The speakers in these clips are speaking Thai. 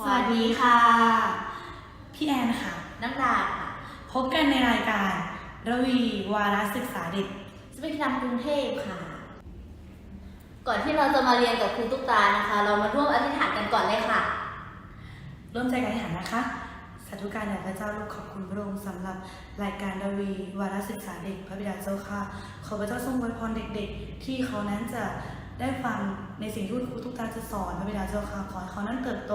สวัสดีค่ะ พี่แอนค่ะ นักดาค่ะ พบกันในรายการ ระวีวารศึกษาเด็กสวิทยากรุงเทพค่ะ ก่อนที่เราจะมาเรียนกับครูตุ๊กตานะคะ เรามาร่วมอธิษฐานกันก่อนเลยค่ะ ร่วมใจกันอธิษฐานนะคะ สาธุการแด่พระเจ้าลูกขอบคุณพระองค์สำหรับรายการรวีวารศึกษาเด็ก พระบิดาเจ้าค่ะ ขอพระเจ้าทรงอวยพรเด็กๆ ที่เขานั้นจะ ได้ฟังในสิ่งที่ครูทุกตานจะสอนพระบิดาเจ้าค่ะขอให้เขานั้นเติบโต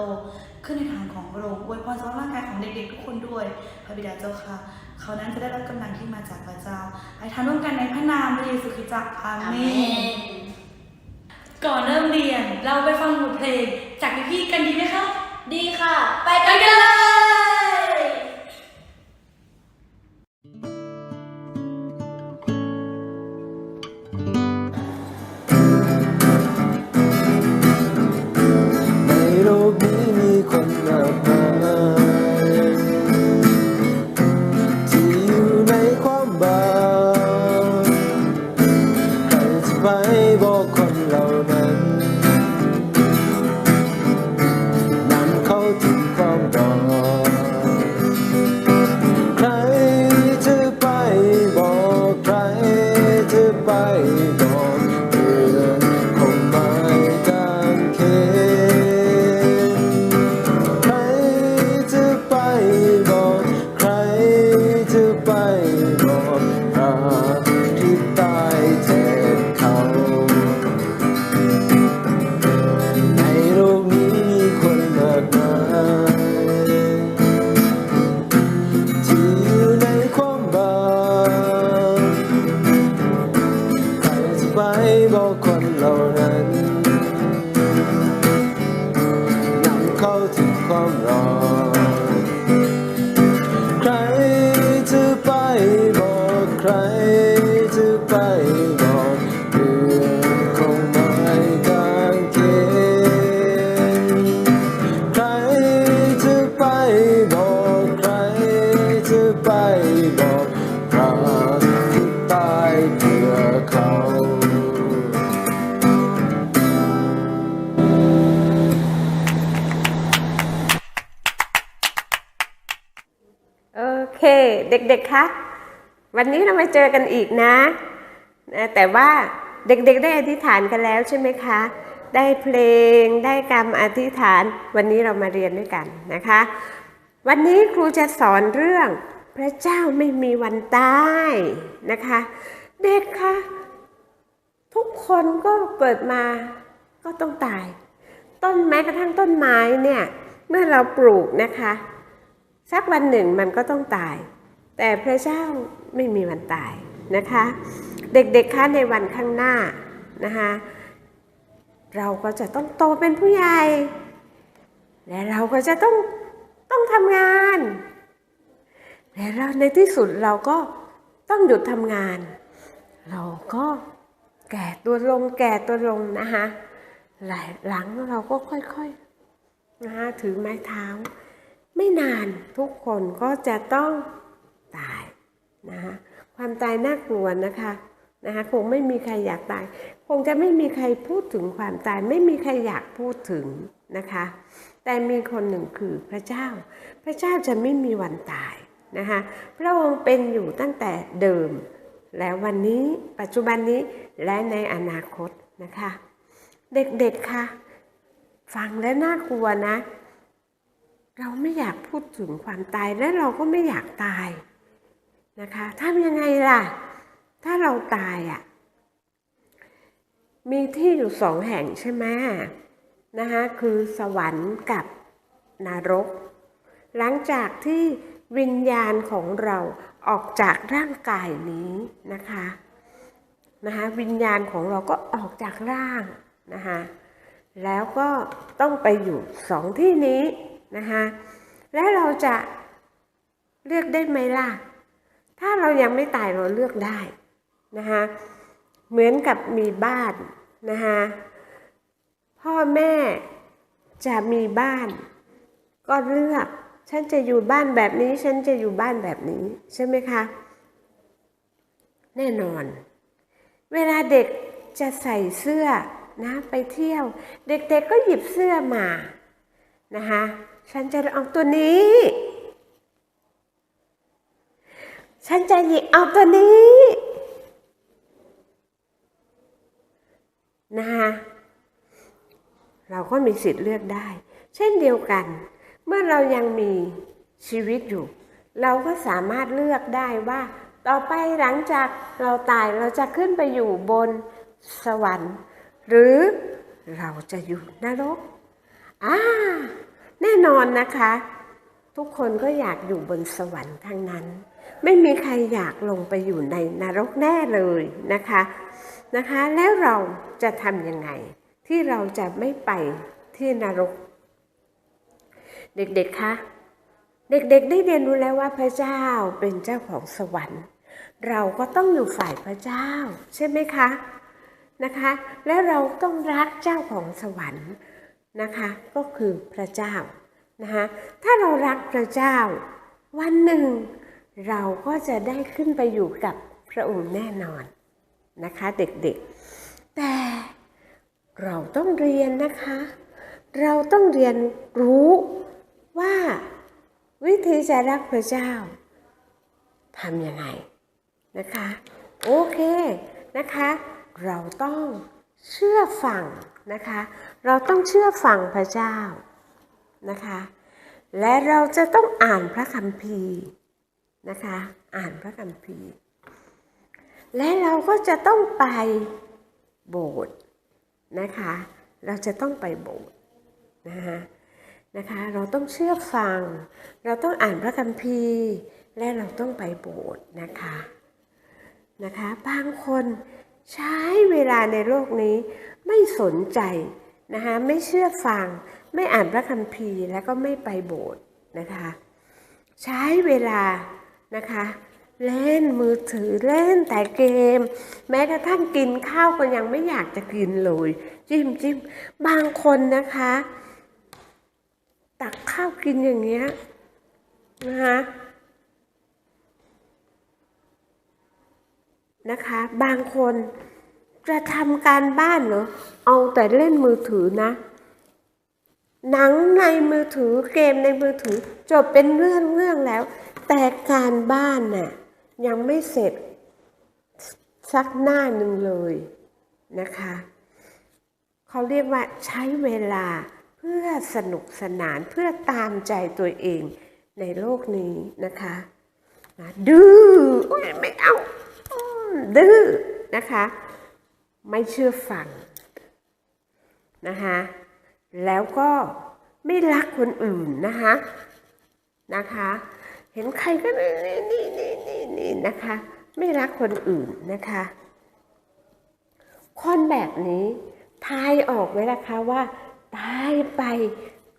ขึ้นในทางของพระองค์อวยพรสำหรับร่างกายของเด็กๆทุกคนด้วยพระบิดาเจ้าค่ะเขานั้นจะได้รับกำลังที่มาจากพระเจ้าอธิษฐานร่วมกันในพระนามพระเยซูคริสต์จ้าอาเมนก่อนเริ่มเรียนเราไปฟังบทเพลงจากพี่ๆกันดีไหมคะดีค่ะ ไปกันกันเลย ด็กๆ คะ วันนี้เรามาเจอกันอีกนะนะแต่ว่าเด็กๆ ได้อธิษฐานกันแล้วใช่ไหมคะ ได้เพลง ได้กรรมอธิษฐาน วันนี้เรามาเรียนด้วยกันนะคะ วันนี้ครูจะสอนเรื่องพระเจ้าไม่มีวันตายนะคะ เด็กคะ ทุกคนก็เกิดมาก็ต้องตาย ต้นแม้กระทั่งต้นไม้เนี่ย เมื่อเราปลูกนะคะ สักวันหนึ่งมันก็ต้องตาย แต่พระเจ้าไม่มีวันตายนะคะ เด็กๆคะในวันข้างหน้านะคะเราก็จะต้องโตเป็นผู้ใหญ่ และเราก็จะต้องต้องทำงาน และเราในที่สุดเราก็ต้องหยุดทำงาน เราก็แก่ตัวลงแก่ตัวลงนะคะหลายหลังเราก็ค่อยๆนะคะถือไม้เท้า ไม่นานทุกคนก็จะต้อง นะคะความตายน่ากลัวนะคะนะคะคงไม่มีใครอยากตาย คงจะไม่มีใครพูดถึงความตาย ไม่มีใครอยากพูดถึงนะคะ แต่มีคนหนึ่งคือพระเจ้า พระเจ้าจะไม่มีวันตายนะคะพระองค์เป็นอยู่ตั้งแต่เดิม และวันนี้ปัจจุบันนี้และในอนาคตนะคะ เด็กๆค่ะ ฟังแล้วน่ากลัวนะ เราไม่อยากพูดถึงความตายและเราก็ไม่อยากตาย นะคะทำยังไงล่ะ ถ้าเราตายอะ่ะ มีที่อยู่สองแห่งใช่ไหมนะคะคือสวรรค์กับนรก หลังจากที่วิญญาณของเราออกจากร่างกายนี้นะคะนะคะวิญญาณของเราก็ออกจากร่างนะคะแล้วก็ต้องไปอยู่สองที่นี้นะคะและเราจะเลือกได้ไหมล่ะ ถ้าเรายังไม่ตายเราเลือกได้นะคะเหมือนกับมีบ้านนะคะพ่อแม่จะมีบ้าน ก็เลือก ฉันจะอยู่บ้านแบบนี้ ฉันจะอยู่บ้านแบบนี้ ใช่ไหมคะ แน่นอน เวลาเด็กจะใส่เสื้อนะไปเที่ยว เด็กๆก็หยิบเสื้อมานะคะฉันจะเอาตัวนี้ ฉันจะหยิบเอาตัวนี้นะคะเราก็มีสิทธิ์เลือกได้ เช่นเดียวกัน เมื่อเรายังมีชีวิตอยู่ เราก็สามารถเลือกได้ว่า ต่อไปหลังจากเราตายเราจะขึ้นไปอยู่บนสวรรค์ หรือเราจะอยู่นรกอ่าแน่นอนนะคะ ทุกคนก็อยากอยู่บนสวรรค์ทั้งนั้น ไม่มีใครอยากลงไปอยู่ในนรกแน่เลยนะคะนะคะ แล้วเราจะทำยังไง ที่เราจะไม่ไปที่นรก เด็กๆคะเด็กๆได้เรียนรู้แล้วว่าพระเจ้าเป็นเจ้าของสวรรค์ เราก็ต้องอยู่ฝ่ายพระเจ้า ใช่ไหมคะนะคะ และเราต้องรักเจ้าของสวรรค์นะคะ ก็คือพระเจ้านะคะถ้าเรารักพระเจ้า วันหนึ่ง เราก็จะได้ขึ้นไปอยู่กับพระองค์แน่นอนนะคะเด็กๆ แต่เราต้องเรียนนะคะ เราต้องเรียนรู้ว่าวิธีจะรักพระเจ้าทำยังไงนะคะ โอเคนะคะ เราต้องเชื่อฟังนะคะ เราต้องเชื่อฟังพระเจ้านะคะ และเราจะต้องอ่านพระคัมภีร์ นะคะ อ่านพระคัมภีร์ และเราก็จะต้องไปโบสถ์นะคะ เราจะต้องไปโบสถ์นะคะนะคะ เราต้องเชื่อฟัง เราต้องอ่านพระคัมภีร์ และเราต้องไปโบสถ์นะคะนะคะบางคนใช้เวลาในโลกนี้ไม่สนใจนะคะไม่เชื่อฟัง ไม่อ่านพระคัมภีร์แล้วก็ไม่ไปโบสถ์นะคะ ใช้เวลา นะคะ เล่นมือถือเล่นแต่เกม แม้กระทั่งกินข้าวก็ยังไม่อยากจะกินเลย จิ้มจิ้มบางคนนะคะ ตักข้าวกินอย่างเงี้ยนะคะนะคะ บางคนจะทำการบ้านเหรอเอาแต่เล่นมือถือนะ หนังในมือถือเกมในมือถือจบเป็นเรื่องเรื่องแล้ว แต่การบ้านน่ะยังไม่เสร็จสักหน้าหนึ่งเลยนะคะเขาเรียกว่าใช้เวลาเพื่อสนุกสนานเพื่อตามใจตัวเองในโลกนี้นะคะดื้อไม่เอาดื้อนะคะ ไม่เชื่อฟังนะคะแล้วก็ไม่รักคนอื่นนะคะนะคะ เห็นใครก็นี่นี่นี่นี่นี่นะคะ ไม่รักคนอื่นนะคะ คนแบบนี้ทายออกไหมล่ะคะว่าตายไป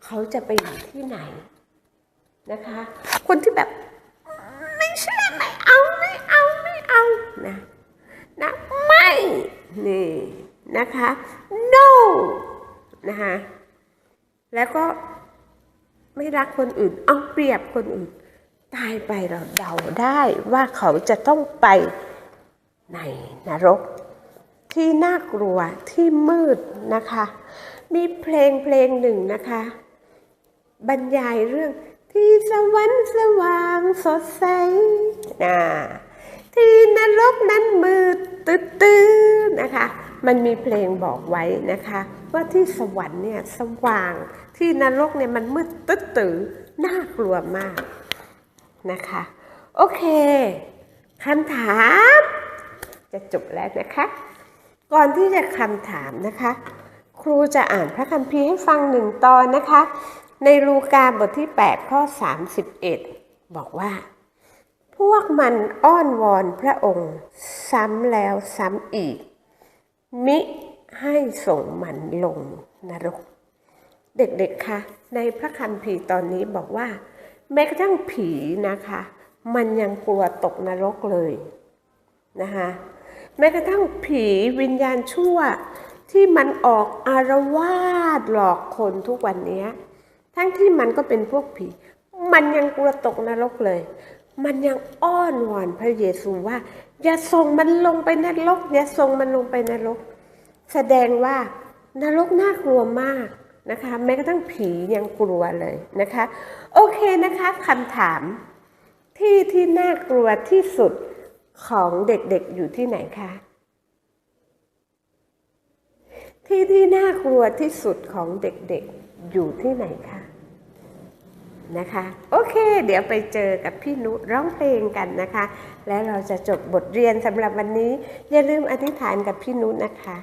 เขาจะไปอยู่ที่ไหนนะคะ คนที่แบบไม่เชื่อไม่เอาไม่เอาไม่เอานะนะไม่นี่นะคะ no นะคะแล้วก็ไม่รักคนอื่น เอาเปรียบคนอื่น ตายไปเราเดาได้ว่าเขาจะต้องไปในนรก ที่น่ากลัวที่มืดนะคะ มีเพลงเพลงหนึ่งนะคะ บรรยายเรื่องที่สวรรค์สว่างสดใสนะที่นรกนั้นมืดตื้อๆนะคะ มันมีเพลงบอกไว้นะคะ ว่าที่สวรรค์เนี่ยสว่างที่นรกเนี่ยมันมืดตื้อๆน่ากลัวมาก นะคะ โอเคคำถาม จะจบแล้วนะคะ ก่อนที่จะคำถามนะคะ ครูจะอ่านพระคัมภีร์ให้ฟังหนึ่งตอนนะคะ ในลูกาบทที่ 8 ข้อ 31 บอกว่า พวกมันอ้อนวอนพระองค์ ซ้ำแล้วซ้ำอีก มิให้ส่งมันลงนรก เด็กๆคะในพระคัมภีร์ตอนนี้บอกว่า แม้กระทั่งผีนะคะ มันยังกลัวตกนรกเลยนะคะแม้กระทั่งผีวิญญาณชั่วที่มันออกอารวาสหลอกคนทุกวันนี้ ทั้งที่มันก็เป็นพวกผี มันยังกลัวตกนรกเลย มันยังอ้อนวอนพระเยซูว่า อย่าส่งมันลงไปนรก อย่าส่งมันลงไปนรก แสดงว่านรกน่ากลัวมาก นะคะแม้กระทั่งผียังกลัวเลยนะคะ โอเคนะคะคำถามที่ที่น่ากลัวที่สุดของเด็กๆอยู่ที่ไหนคะที่ที่น่ากลัวที่สุดของเด็กๆอยู่ที่ไหนคะนะคะ โอเค เดี๋ยวไปเจอกับพี่นุร้องเพลงกันนะคะ และเราจะจบบทเรียนสำหรับวันนี้ อย่าลืมอธิษฐานกับพี่นุนะคะ